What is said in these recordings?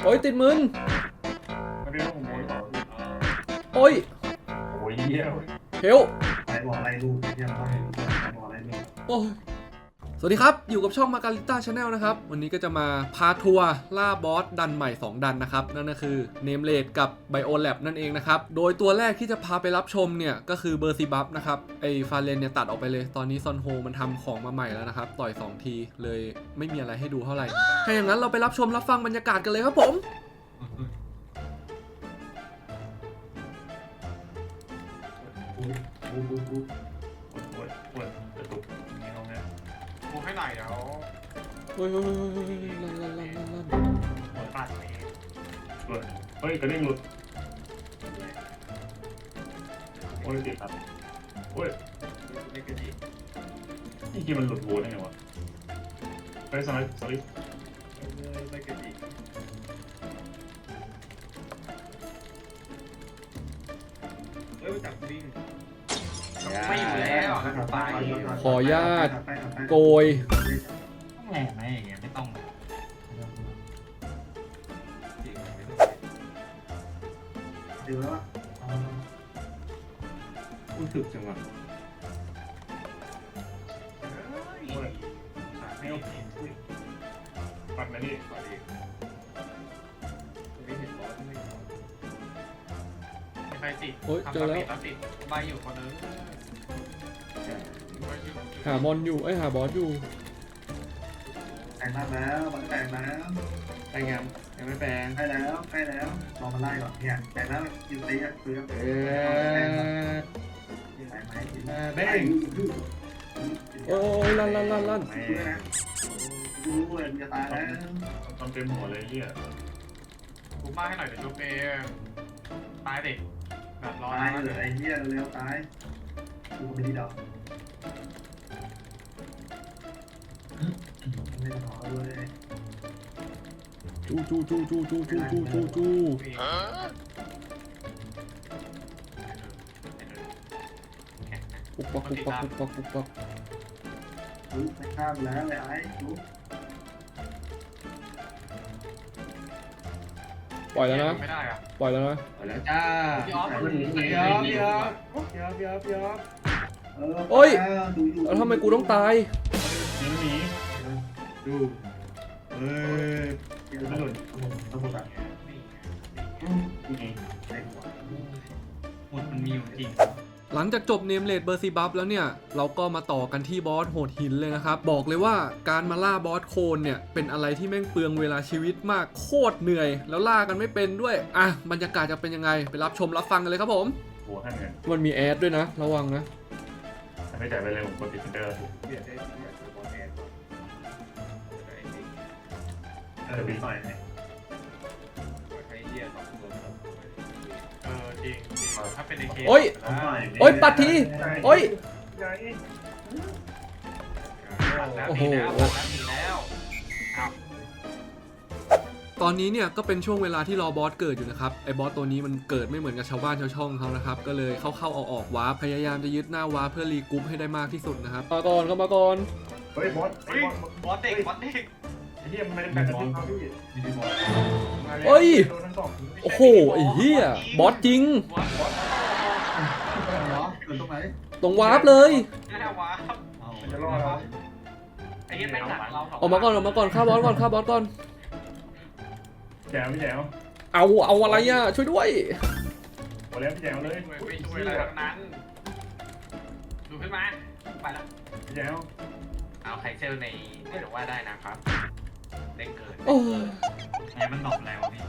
โอ้ยติดมึนไม่ได้ว่าผมโวยเปล่าโอ้ยโอ้ยเหี้ยเฮลใครบอกอะไรลูกยังต้องให้ลูกใครบอกอะไรลูกโอ้ย สวัสดีครับ อยู่กับช่องมาการิต้าชาแนลนะครับ วันนี้ก็จะมาพาทัวร์ล่าบอสดันใหม่ 2 ดันนะครับ นั่นก็คือเนมเลดกับไบโอแลบนั่นเองนะครับ โดยตัวแรกที่จะพาไปรับชมเนี่ย ก็คือเบอร์ซิบัฟนะครับ ไอฟาเรนเนี่ยตัดออกไปเลย ตอนนี้ซอนโฮมันทำของมาใหม่แล้วนะครับ ต่อย 2 ทีเลยไม่มีอะไรให้ดูเท่าไหร่ถ้าอย่างนั้นเราไปรับชมรับฟังบรรยากาศกันเลยครับผมกู เดี๋ยวเฮ้ยเฮ้ยเฮ้ยเฮ้ยลั่นลั่นลั่นลั่นลั่นปวดปัดไปเฮ้ยกระเด้งหลุดโอ้ยติดครับโอ้ยไม่กระดิกนี่กินมันหลุดโว้ได้ไงวะไปสไลด์สไลด์ไม่กระดิกเอ้ยจับดิ้งไม่อยู่แล้วไปขออนุญาตโกย อุ้ยถึกจังวะเฮ้ยไม่เอาอุ้ยปัดนะพี่ใครติดโอ้ยเจอแล้วทำติดใบอยู่คนนึงหามอนอยู่ไอยหาบอสอยู่แต่งมากแล้วมันแต่งแล้วแต่งยังยังไม่แปลงใกล้แล้วใกล้แล้วรอมาไล่ก่อนเนี่ยแต่งแล้วกินตีอะคือเอแต่งไหมอ แม่งโอ้ยลั่นลั่นลั่นลั่นไม่นะรู้เลยจะตายแล้วทำเต็มหัวเลยเหี้ยกูมาให้หน่อยเดี๋ยวชุบเองตายดิแบบรอตายนะเลยไอ้เหี้ยเร็วตายกูก็ไม่ดีดอกไม่ต้องรอเลยจูจูจูจูจูจูจูจูจู ปุกปักปุกปักปุกปักปุกปักรู้ไม่ข้ามแล้วเลยไอ้รู้ปล่อยแล้วนะ ไม่ได้อะปล่อยแล้วนะไปแล้วจ้าพี่ออฟพี่ออฟพี่ออฟพี่ออฟพี่ออฟพี่ออฟเออดูอยู่แล้วทำไมกูต้องตายหนีหนีดูเฮ้ยไม่หล่นต้องหมดอะนี่ไงใส่หัวมันมีอยู่จริง หลังจากจบเนมเลดเบอร์ซีบัฟแล้วเนี่ยเราก็มาต่อกันที่บอสโหดหินเลยนะครับ บอกเลยว่าการมาล่าบอสโคนเนี่ยเป็นอะไรที่แม่งเปลืองเวลาชีวิตมากโคตรเหนื่อย แล้วล่ากันไม่เป็นด้วย อะบรรยากาศจะเป็นยังไง ไปรับชมรับฟังกันเลยครับผมหัวให้เงินมันมีแอดด้วยนะ ระวังนะไม่จ่ายไปเลยผมกดติดเดอร์เบียดได้เบียดบอลแอนก่อนเออไปหน่อย จริงจริงถ้าเป็นในเกมโอ้ย โอ้ยปัดที โอ้ยใหญ่โอ้โหแล้วตอนนี้เนี่ยก็เป็นช่วงเวลาที่รอบอสเกิดอยู่นะครับไอ้บอสตัวนี้มันเกิดไม่เหมือนกับชาวบ้านชาวช่องเขานะครับก็เลยเข้าเข้าออกออกวาร์ปพยายามจะยึดหน้าวาร์ปเพื่อรีกรุ๊ปให้ได้มากที่สุดนะครับมาก่อนเข้ามาก่อนเฮ้ยบอสเฮ้ยบอสเด็กบอสเด็กไอ้เหี้ยมันไม่ได้แปลกกันที่พี่มีดีบอสเฮ้ยโดนทั้งสอง โอ้โหไอ้เหี้ยบอสจริงบอสบอสเหรอเกิดตรงไหนตรงวาร์ปเลยแค่วะมันจะรอดเราไอ้เหี้ยแม่งหลังเราออกมาก่อนออกมาก่อนฆ่าบอสก่อนฆ่าบอสก่อน แจ๋วพี่แจ๋วเอาเอาอะไรอะช่วยด้วย หมดแล้วพี่แจ๋วเลยไม่ช่วยอะไรทั้งนั้นดูขึ้นมาไปแล้วพี่แจ๋วเอาไคเซลในเดี๋ยวว่าได้นะครับเด้งเกินโอ้ไงมันหนอกแล้วพี่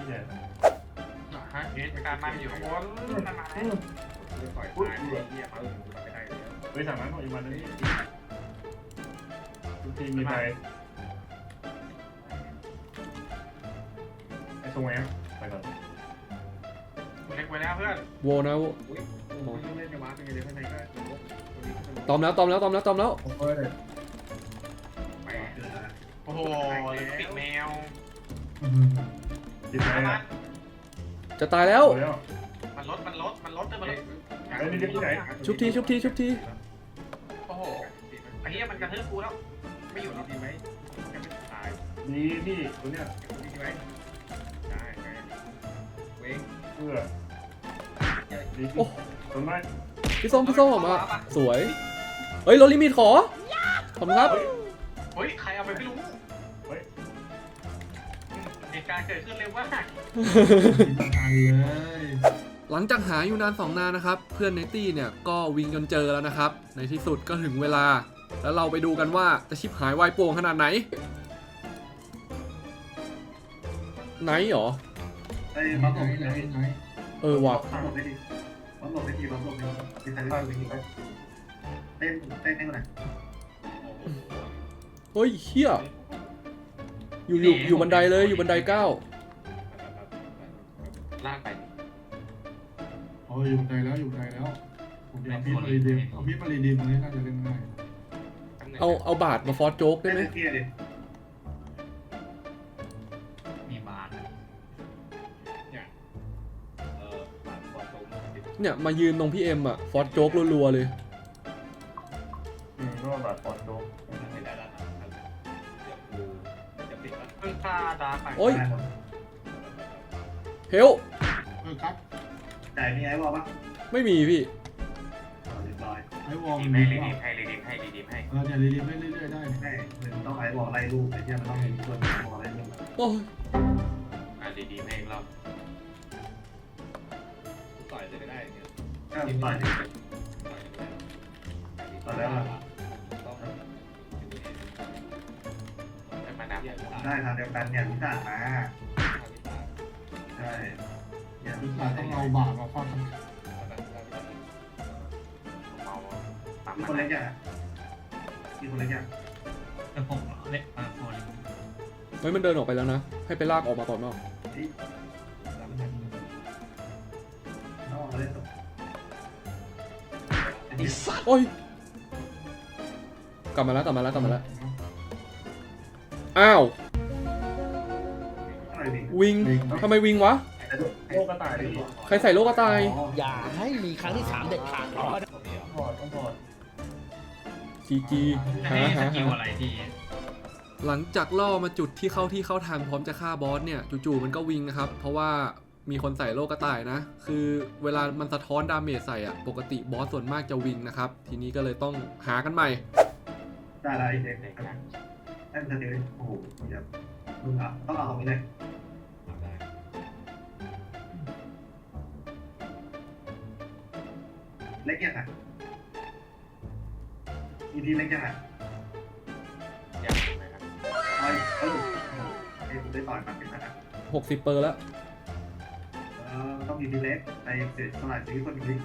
พี่แจ๋วฮะเอ๊ะการมันอยู่ข้างบนมันมาแล้วปล่อยตายเลยเหี้ยเขาไม่ได้แล้วเฮ้ยสั่งนั้นของอีวันนี้ทุกทีมีไทยไอ้ทรงแอมไปก่อนเล็กไว้แล้วเพื่อนโวนะโวเล่นกันมาเป็นไงเดี๋ยวข้างในก็ตอมแล้วตอมแล้วตอมแล้วตอมแล้วโอ้ยไปโอ้โหปิดแมว ติดไหมอะจะตายแล้วหมดแล้วมันลดมันลดมันลดมันลดไอ้นี่เด็กที่ไหนชุบทีชุบทีชุบทีโอ้โหไอ้เหี้ยมันกระทืบกูแล้ว ไม่อยู่แล้วดีไหมยังไม่ตายดีพี่ตัวเนี้ยเไหมได้ไงเว้งเพื่อดีโอ้ตรงนั้นพี่ส้มพี่ส้มผมอะสวย เฮ้ยรถลิมิตขอ ขอบคุณครับ เฮ้ยใครเอาไปไม่รู้เฮ้ยเห ตุการณ์เกิดขึ้นเร็วมากกินกันเลยหลังจากหาอยู่นานสองนานนะครับ เพื่อนในตี้เนี่ยก็วิ่งจนเจอแล้วนะครับ ในที่สุดก็ถึงเวลา แล้วเราไปดูกันว่าจะชิบหายวายป่วงขนาดไหน ไหนหรอไอ้บัฟหลบไปดิเออว่ะบัฟหลบไปดิบัฟหลบไปดิบัฟหลบไปดิเป็นใครได้ไปดิเต้นเต้นเต้นกันหน่อยเฮ้ยเฮีย อยู่อยู่อยู่บันไดเลยอยู่บันไดเก้าลากไปโอ้ยอยู่ใจแล้วอยู่ใจแล้ว ผมจะเอาพีทมารีดีมเอาพีทมารีดีมตรงนี้น่าจะเล่นง่ายเอาเอาบาทมาฟอสโจ๊กได้เต้นไหมเกียร์ดิมีบาทเนี่ยเออบาทคอตรงเนี่ยมายืนตรงพี่เอ็มอะฟอสโจ๊กรัวๆเลย อืมก็แบบปอดโจ๊กไม่ได้แล้วนะาดาไปโอ้ย เฮลเออครับจ่ายมีไอ้บอกปะไม่มีพี่เรียบร้อยไอ้วอลรีมันดีมีให้เปรีล่าดีให้รีดีให้รีดีให้เออเนี่ยรีดีมเล่นเรื่อยๆได้ใช่หนึ่งต้องไอ้บอกไล่ลูกไอ้ที่มันต้องมีคนบอกไล่ลูกโอ้ยอะรีดีให้เราต่อยเลยก็ได้เนี่ยก็ต่อยต่อยแล้วต้อง ได้ทางเดียวกันเนี่ยรู้จักมาใช่เนี่ยหรือว่าต้องเอาบาทมาฟาดกันเมาปั๊มมีมาคนเล็กยังมีคนเล็กยังแต่ผมเล็กมาพอเลยเฮ้ยมันเดินออกไปแล้วนะ ให้ไปลากออกมาก่อนเนาะน้องมาเล่นตกโอ้ยกลับมาแล้วกลับมาแล้วกลับมาแล้ว อ้าวอะไรดิวิงทำไมวิงวะ โลกกระต่ายดิใครใส่โลกกระต่าย อย่าให้มีครั้งที่สามเด็ดขาดก่อนถอดต้องถอดจีจีหาหาหาอะไรที่หลังจากล่อมาจุดที่เข้าที่เข้าทางพร้อมจะฆ่าบอสเนี่ยจู่ๆมันก็วิงนะครับ เพราะว่ามีคนใส่โลกกระต่ายนะ คือเวลามันสะท้อนดาเมจใส่อะปกติบอสส่วนมากจะวิงนะครับ ทีนี้ก็เลยต้องหากันใหม่ ได้แล้วไอ้เด็ก เล่นสเตย์โอ้โหเดี๋ยวมึงอะต้องเอาของนี้เลยเล็กยังอะมีทีเล็กยังอะยังไงครับเฮ้ยเออเอ้ยผมได้ต่อยมันเป็นขนาด60เปอร์แล้ว เออต้องมีทีเล็กในเศษสลายชีวิตคนนี้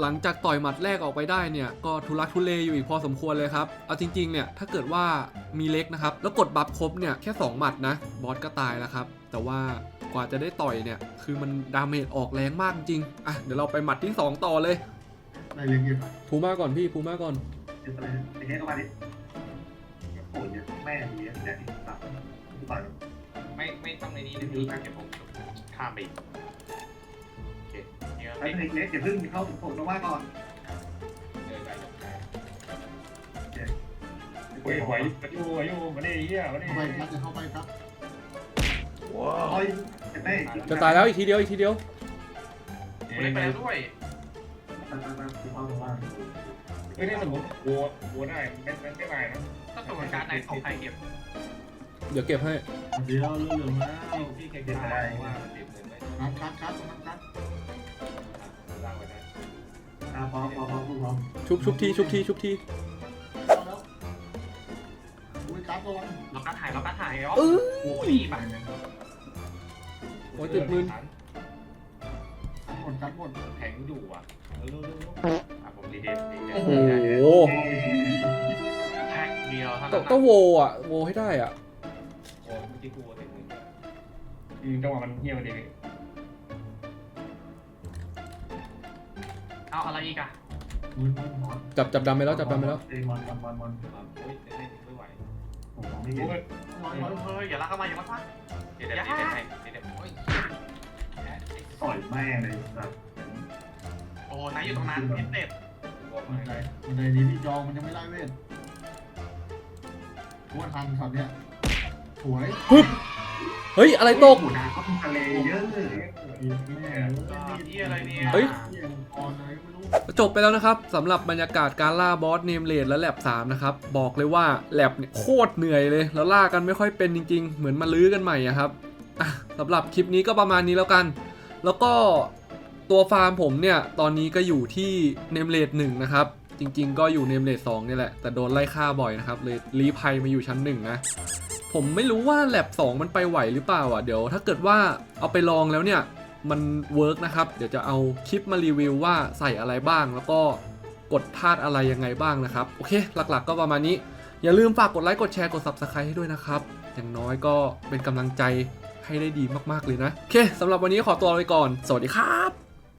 หลังจากต่อยหมัดแรกออกไปได้เนี่ยก็ทุลักทุเลอยู่อีกพอสมควรเลยครับ เอาจริงๆเนี่ยถ้าเกิดว่ามีเล็กนะครับแล้วกดบัฟครบเนี่ยแค่ 2 หมัดนะบอสก็ตายแล้วครับ แต่ว่ากว่าจะได้ต่อยเนี่ยคือมันดาเมจออกแรงมากจริงอะเดี๋ยวเราไปหมัดที่ 2 ต่อเลยได้เล็กเยอะพูม่าก่อนพี่พูม่าก่อนเดี๋ยวไปเลยไอ้เนี้ยเข้ามาดิโอ้ยแม่ดีอะแต่ที่ตัดต่อยไม่ไม่ต้องในนี้นะพี่เดี๋ยวผมข้ามไปอีกโอ เคเนี่ยไอ้เล็กเล็กอย่าเพิ่งเข้าถึงผมต้องว่าก่อนเดินไปเดินไปเฮ้ยไหวอยู่ไหวอยู่มาดิเหี้ยมาดิเข้าไปครับจะเข้าไปครับโอ้ยเต้จะตายแล้วอีกทีเดียวอีกทีเดียวเล่นไปแล้วด้วยเฮ้ยนี่สมมติวัววัวได้ไม่ไม่ไม่ได้นะก็ตัวการไหนของใครเก็บเดี๋ยวเก็บให้เดี๋ยวเรื่องเหลืองแล้วพี่เก็บได้ว่าเก็บเงินไว้ครับครับครับครับ อ่าพอพอพอพูดพอชุบชุบทีชุบทีชุบทีเข้าแล้วอุ้ยครับระวังเราการถ่ายเราการถ่ายอ๋อเออโอ้ยป่ะโอ้ยเจ็บมือครับหมดครับหมดแข็งอยู่อะเร็วเร็วอะผมรีเดมรีเดโอ้มโหแท็กเดียวเท่าต้นั้องนต้องโวอะโวให้ได้อะโอ้เมื่อกี้กูเห็นมึงอืมจังหวะมันเหี้ยมาดิ เอาอะไรอีกอะมือมือหมอนจับจับดำไปแล้วจับดำไปแล้วเอ้ยมอนมอนมอนมอนโอ้ยเล่นไม่ไหวผมมองไม่เห็โอ้นยหมอนหมอนเฮ้ยอย่าลากเข้ามาอย่าลากเข้ามาเดี๋ยวเดี๋ยวรีเดมให้รีเดมโอ้ยต่อยแม่เลยแบบโอ้นายอยู่ตรงนั้นพิเศษบันไดบันไดนี้พี่จองมันยังไม่ไล่เวทว่าทันช็อตเนี้ยสวย เฮ้ยอะไรตกโอ้โหน้ำก็มีทะเลเยอะเลยอีกแม่เหี้ยอะไรเนี่ยเฮ้ยเหี้ยก่อนอะไรก็ไม่รู้จบไปแล้วนะครับสำหรับบรรยากาศการล่าบอสเนมเลดและแลบ3นะครับ บอกเลยว่าแลบเนี่ยโคตรเหนื่อยเลย แล้วล่ากันไม่ค่อยเป็นจริง ๆ เหมือนมาลื้อกันใหม่อะครับอะสำหรับคลิปนี้ก็ประมาณนี้แล้วกัน แล้วก็ตัวฟาร์มผมเนี่ย ตอนนี้ก็อยู่ที่เนมเลดหนึ่งนะครับ จริง ๆ ก็อยู่เนมเลดสองนี่แหละแต่โดนไล่ฆ่าบ่อยนะครับเลยรีภัยมาอยู่ชั้นหนึ่งนะ ผมไม่รู้ว่าแลบ2มันไปไหวหรือเปล่าอะเดี๋ยว ถ้าเกิดว่าเอาไปลองแล้วเนี่ยมันเวิร์กนะครับ เดี๋ยวจะเอาคลิปมารีวิวว่าใส่อะไรบ้าง แล้วก็กดธาตุอะไรยังไงบ้างนะครับ โอเค หลักๆ ก็ประมาณนี้ อย่าลืมฝากกดไลค์กดแชร์กด Subscribe ให้ด้วยนะครับ อย่างน้อยก็เป็นกำลังใจให้ได้ดีมากๆเลยนะ โอเคสำหรับวันนี้ขอตัวไปก่อน สวัสดีครับ